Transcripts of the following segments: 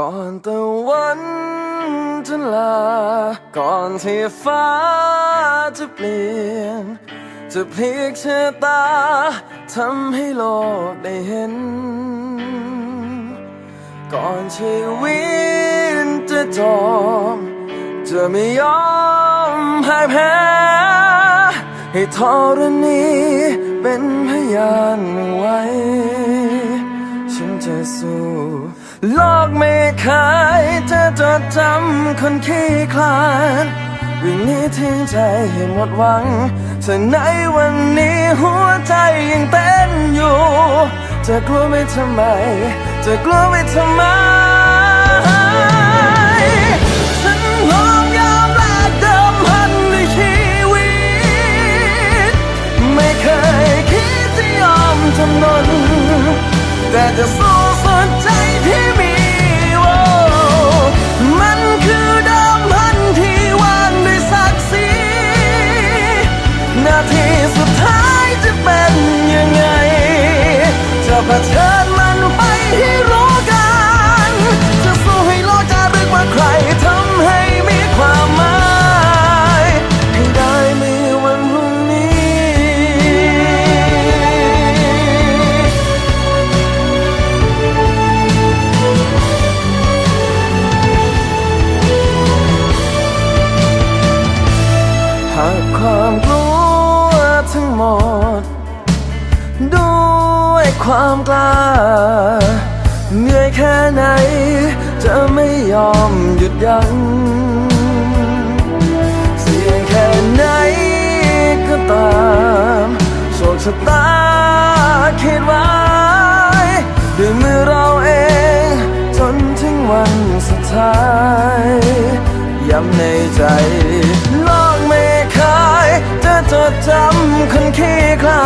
ก่อนตะวันจะลา ก่อนที่ฟ้าจะเปลี่ยน จะพลิกชะตาทำให้โลกได้เห็น ก่อนชีวิตจะจบจะไม่ยอมพ่ายแพ้ให้ธรณีเป็นพยานไว้ จะสู้ โลกไม่เคยจะจดจำคนขี้คลาดวิ่งหนี้ทิ้งใจให้หมดหวังแต่ในวันนี้หัวใจยังเต้นอยู่ จะกลัวไม่ทำไม จะกลัวไม่ทำไมฉันพร้อมยอมแลกเดิมพันด้วยชีวิต ไม่เคยคิดจะยอมจำนนแต่จะ จะเป็นยังไง จะเผชิญมันไปให้รู้กัน จะสู้ให้โลกจะรึกว่าใครทำให้มีความหมายให้ได้มีวันพรุ่งนี้ หากความกลัวทั้งหมด ความกล้า เหนื่อยแค่ไหน จะไม่ยอมหยุดยัง้งเสี่ยงแค่ไหนก็ตามโชคชะตาคิดไว้ด้วยมือเราเอง จนถึงวันสุดท้าย ย้ำในใจโลกไม่เคยจะจดจำคนขี้คลา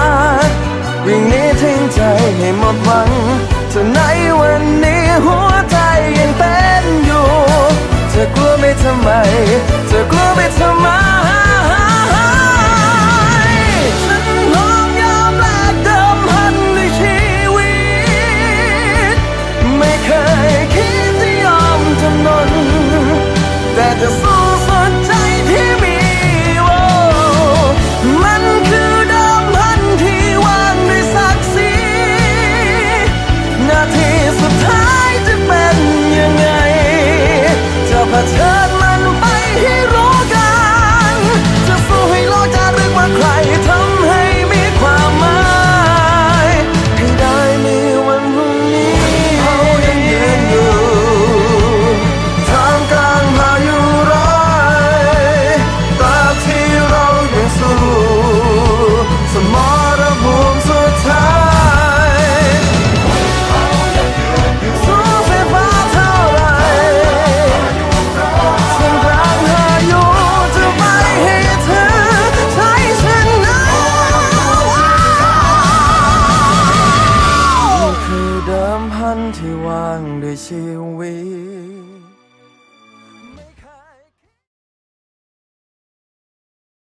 ำ นี่คื